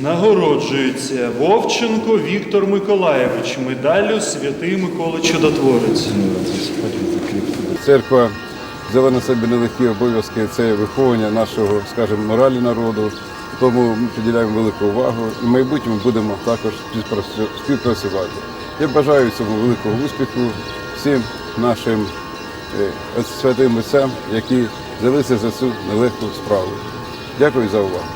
Нагороджується Вовченко Віктор Миколаєвич медаллю Святий Микола Чудотворець. Церква взяла на себе нелегкі обов'язки це виховання нашого, скажімо, моралі народу. Тому ми приділяємо велику увагу і в майбутньому будемо також співпрацю- співпрацювати. Я бажаю цьому великого успіху всім нашим е, святим отцям, які взялися за цю нелегку справу. Дякую за увагу.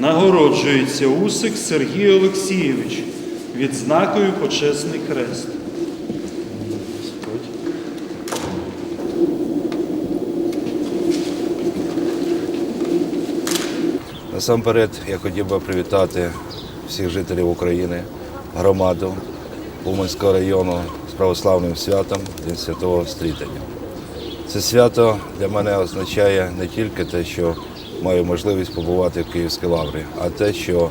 Нагороджується Усик Сергій Олексійович відзнакою Почесний хрест. Насамперед я хотів би привітати всіх жителів України, громаду Уманського району з православним святом День Святого Стрітання. Це свято для мене означає не тільки те, що маю можливість побувати в Київській лаврі, а те, що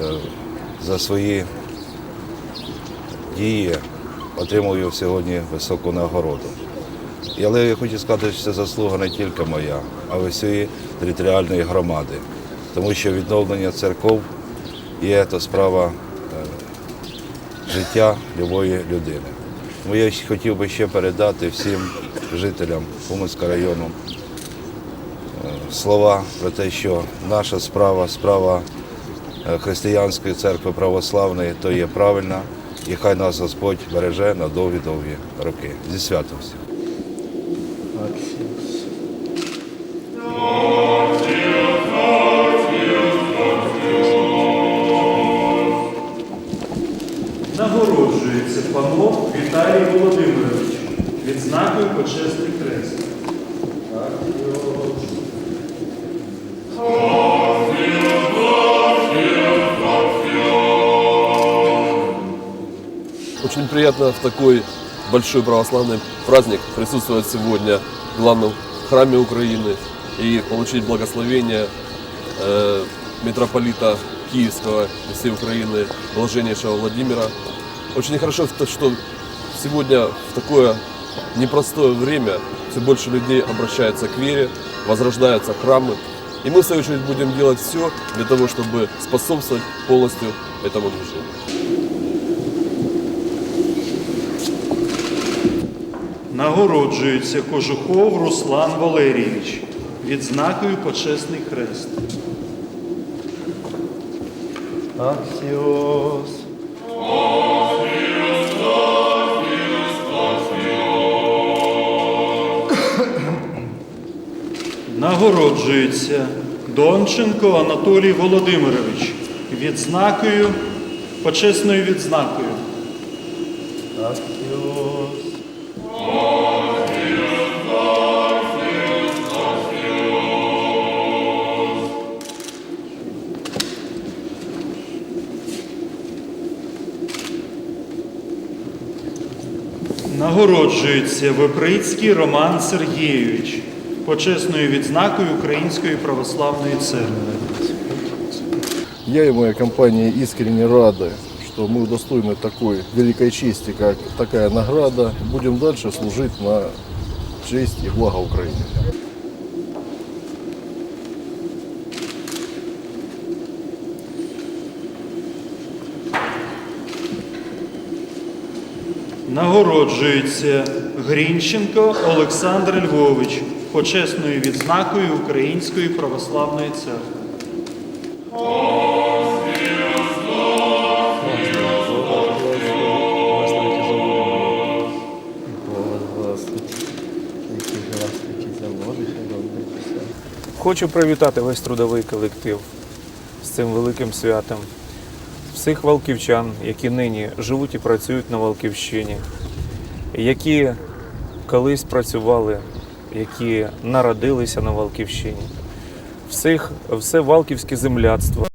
е, за свої дії отримую сьогодні високу нагороду. Але я хочу сказати, що це заслуга не тільки моя, а всієї територіальної громади. Тому що відновлення церков є то справа е, життя любої людини. Тому я хотів би ще передати всім жителям Уманського району слова про те, що наша справа, справа е, християнської церкви православної, то є правильна, і хай нас Господь береже на довгі-довгі роки. Зі святом всіх. Нагороджується панов Віталій Володимирович відзнакою Почесний хрест. Очень приятно в такой большой православный праздник присутствовать сегодня в главном храме Украины и получить благословение э, митрополита Киевского и всей Украины, блаженнейшего Владимира. Очень хорошо, то, что сегодня в такое непростое время все больше людей обращаются к вере, возрождаются храмы. И мы, в свою очередь, будем делать все для того, чтобы способствовать полностью этому движению. Нагороджується Кожухов Руслан Валерійович відзнакою Почесний хрест. Аксіос. Нагороджується Донченко Анатолій Володимирович відзнакою, почесною відзнакою. Аксіос. Нагороджується Виприцький Роман Сергійович почесною відзнакою Української православної церкви. Я и моя компания искренне рады, что мы удостоены такой великой чести, как такая награда. Будем дальше служить на честь и благо Украины. Нагороджується Грінченко Олександр Львович почесною відзнакою Української православної церкви. Хочу привітати весь трудовий колектив з цим великим святом, всіх валківчан, які нині живуть і працюють на Валківщині, які колись працювали, які народилися на Валківщині, всіх, все валківське земляцтво.